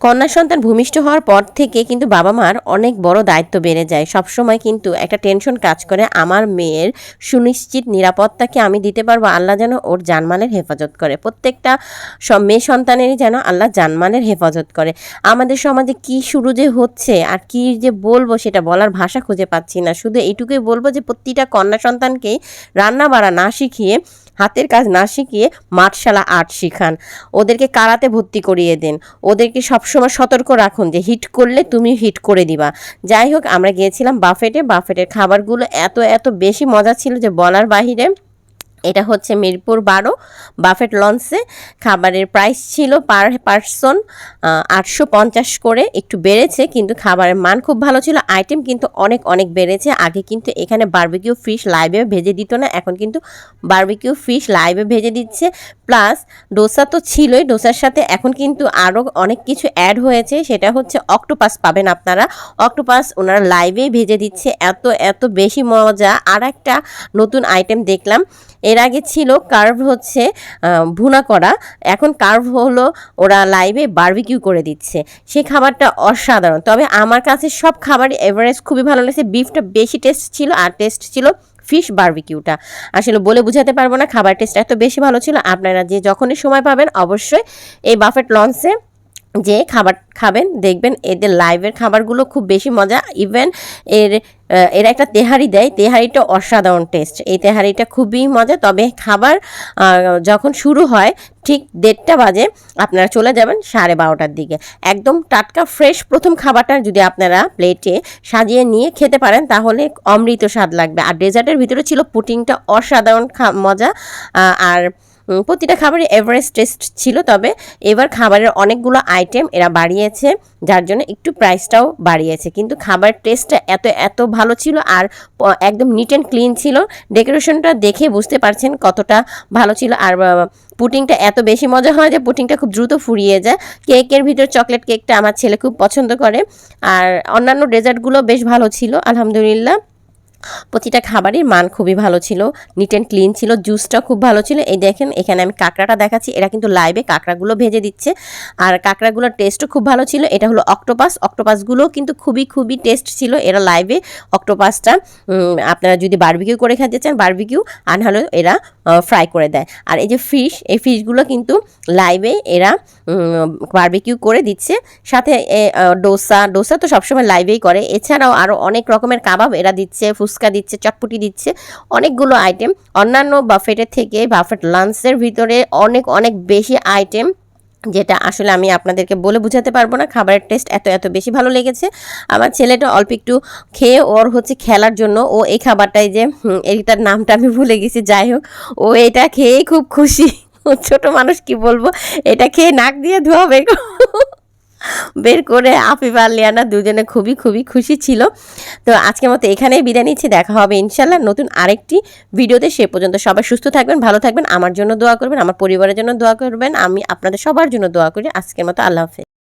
কন্যা সন্তান ভূমিষ্ঠ হওয়ার পর থেকে কিন্তু বাবা মার অনেক বড় দায়িত্ব বেড়ে যায়। সবসময় কিন্তু একটা টেনশন কাজ করে, আমার মেয়ের সুনিশ্চিত নিরাপত্তাকে আমি দিতে পারব, আল্লাহ যেন ওর জানমালের হেফাজত করে। প্রত্যেকটা সব মেয়ে সন্তানেরই যেন আল্লাহ জানমালের হেফাজত করে। আমাদের সমাজে কি শুরু যে হচ্ছে আর কি যে বলব সেটা বলার ভাষা খুঁজে পাচ্ছি না। শুধু এইটুকুই বলব যে, প্রতিটা কন্যা সন্তানকেই রান্না বাড়া না শিখিয়ে হাতের কাজ না শিখিয়ে মাঠশালা আর্ট শিখান। ওদেরকে কারাতে ভর্তি করিয়ে দেন। ওদেরকে সবসময় সতর্ক রাখুন যে হিট করলে তুমি হিট করে দিবা। যাই হোক, আমরা গিয়েছিলাম বাফেটে। বাফেটের খাবারগুলো এত এত বেশি মজা ছিল যে বলার বাহিরে এটা হচ্ছে মিরপুর বারো, বাফেট লঞ্চে। খাবারের প্রাইস ছিল পার পার্সন আটশো পঞ্চাশ করে। একটু বেড়েছে, কিন্তু খাবারের মান খুব ভালো ছিল। আইটেম কিন্তু অনেক অনেক বেড়েছে। আগে কিন্তু এখানে বারবিকিউ ফিশ লাইভে ভেজে দিত না, এখন কিন্তু বারবিকিউ ফিশ লাইভে ভেজে দিচ্ছে। প্লাস ডোসা তো ছিলই ডোসার সাথে এখন কিন্তু আরও অনেক কিছু অ্যাড হয়েছে। সেটা হচ্ছে অক্টোপাস পাবেন আপনারা। অক্টোপাস ওনারা লাইভেই ভেজে দিচ্ছে। এত এত বেশি মজা। আর একটা নতুন আইটেম দেখলাম। এর আগে ছিল কার্ভ হচ্ছে ভুনা করা। এখন কার্ভ হলো ওরা লাইভে বার্বিকিউ করে দিচ্ছে। সেই খাবারটা অসাধারণ। তবে আমার কাছে সব খাবার এভারেজ খুবই ভালো লেগেছে। বিফটা বেশি টেস্ট ছিল আর টেস্ট ছিল ফিশ বার্বিকিউটা আসলে বলে বোঝাতে পারব না, খাবার টেস্ট এত বেশি ভালো ছিল। আপনারা যে যখনই সময় পাবেন অবশ্যই এই বাফেট লঞ্চে যে খাবার খাবেন, দেখবেন এদের লাইভের খাবারগুলো খুব বেশি মজা। ইভেন এর এরা একটা তেহারি দেয়। তেহারিটা অসাধারণ টেস্ট এই তেহারিটা খুবই মজা। তবে খাবার যখন শুরু হয়, ঠিক দেড়টা বাজে, আপনারা চলে যাবেন সাড়ে বারোটার দিকে। একদম টাটকা ফ্রেশ প্রথম খাবারটা যদি আপনারা প্লেটে সাজিয়ে নিয়ে খেতে পারেন, তাহলে অমৃত স্বাদ লাগবে। আর ডেজার্টের ভিতরে ছিল পুটিংটা অসাধারণ মজা। আর প্রতিটা খাবারে এভারেস্ট টেস্ট ছিল, তবে এবার খাবারের অনেকগুলো আইটেম এরা বাড়িয়েছে, যার জন্য একটু প্রাইসটাও বাড়িয়েছে। কিন্তু খাবার টেস্টটা এত এত ভালো ছিল আর একদম নিট অ্যান্ড ক্লিন ছিল। ডেকোরেশনটা দেখে বুঝতে পারছেন কতটা ভালো ছিল। আর পুটিংটা এত বেশি মজা হয় যে পুটিংটা খুব দ্রুত ফুরিয়ে যায়। কেকের ভিতর চকলেট কেকটা আমার ছেলে খুব পছন্দ করে। আর অন্যান্য ডেজার্টগুলো বেশ ভালো ছিল, আলহামদুলিল্লাহ। প্রতিটা খাবারের মান খুবই ভালো ছিল নিট অ্যান্ড ক্লিন ছিল জুসটা খুব ভালো ছিল। এই দেখেন, এখানে আমি কাঁকড়াটা দেখাচ্ছি এরা কিন্তু লাইভে কাঁকড়াগুলো ভেজে দিচ্ছে। আর কাঁকড়াগুলোর টেস্টও খুব ভালো ছিল, এটা হলো অক্টোপাস অক্টোপাসগুলো কিন্তু খুবই খুবই টেস্ট ছিল এরা লাইভে অক্টোপাসটা আপনারা যদি বারবিকিউ করে খেতে চান বারবিকিউ আর নাহলে এরা ফ্রাই করে দেয়। আর এই যে ফিশ এই ফিশগুলো কিন্তু লাইভে এরা বারবিকিউ করে দিচ্ছে। সাথে ডোসা ডোসা তো সবসময় লাইভেই করে। এছাড়াও আরও অনেক রকমের কাবাব এরা দিচ্ছে ফুচকা দিচ্ছে, চটপটি দিচ্ছে, অনেকগুলো আইটেম অন্যান্য বাফেটের থেকে বাফেট লাঞ্চের ভিতরে অনেক অনেক বেশি আইটেম যেটা আসলে আমি আপনাদেরকে বলে বোঝাতে পারব না। খাবারের টেস্ট এত এত বেশি ভালো লেগেছে। আমার ছেলেটা অল্প একটু খেয়ে ওর হচ্ছে খেলার জন্য ও এই খাবারটাই যে এইটার নামটা আমি ভুলে গেছি, যাই হোক। ও এটা খেয়েই খুব খুশি। ছোট মানুষ কি বলব? এটা খেয়ে নাক দিয়ে ধোয়া বের বের করে আফিফ আর লিয়ানা দুজনে খুবই খুবই খুশি ছিল। তো আজকের মতো এখানেই বিদায় নিচ্ছি। দেখা হবে ইনশাল্লাহ নতুন আরেকটি ভিডিওতে। সে পর্যন্ত সবাই সুস্থ থাকবেন, ভালো থাকবেন, আমার জন্য দোয়া করবেন, আমার পরিবারের জন্য দোয়া করবেন, আমি আপনাদের সবার জন্য দোয়া করি। আজকের মতো আল্লাহ হাফেজ।